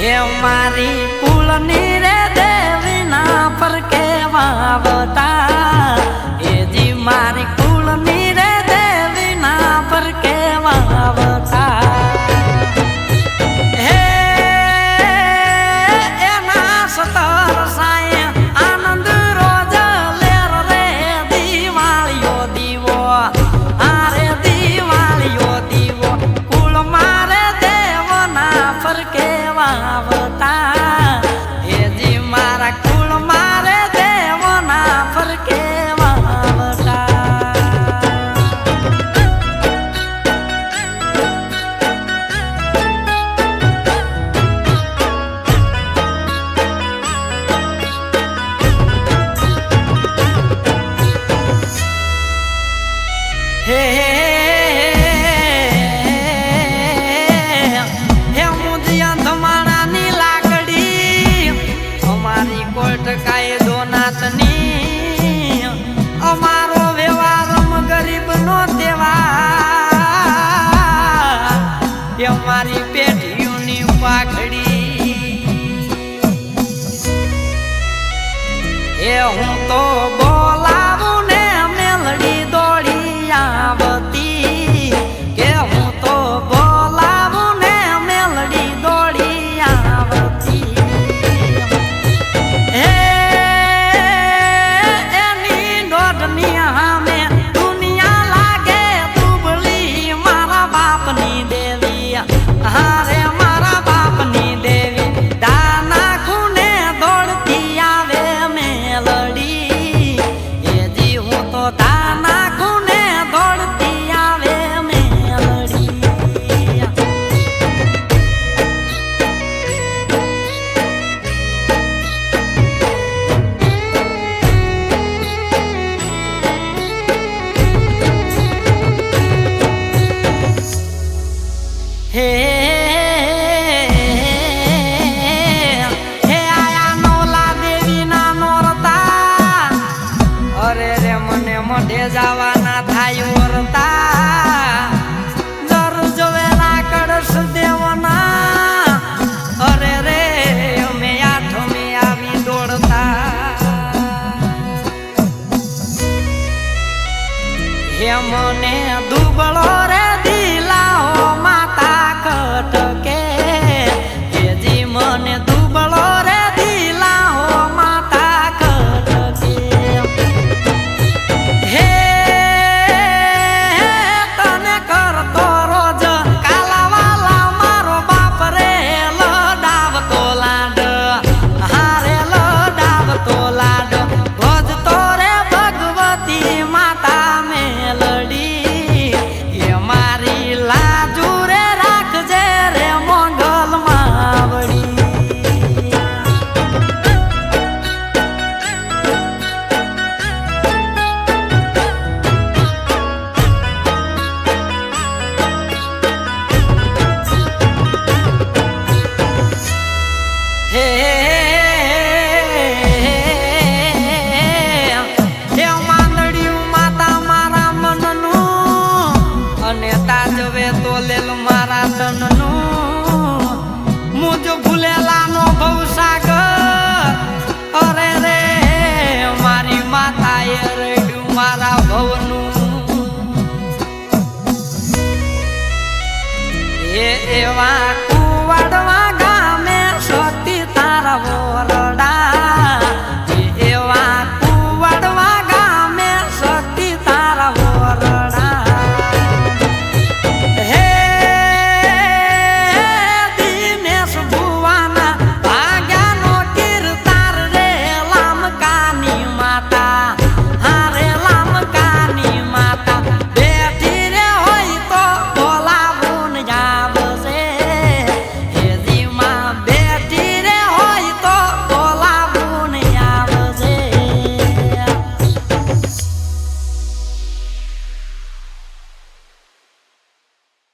હે મારી કુલની રે દેવી ના પર કેવાવતા એજી મારી કુલની રે દેવી ના પર કેવાવતા હે એના સાય આનંદ રોજ લેર રે દિવાળીઓ આરે દિવાળીઓ દીવો કુલ મારે દેવ ના I love falava Eu não tô હે મને દુબળો રે દિલા માતા કટકે. એજી મને એવા કુવાડવા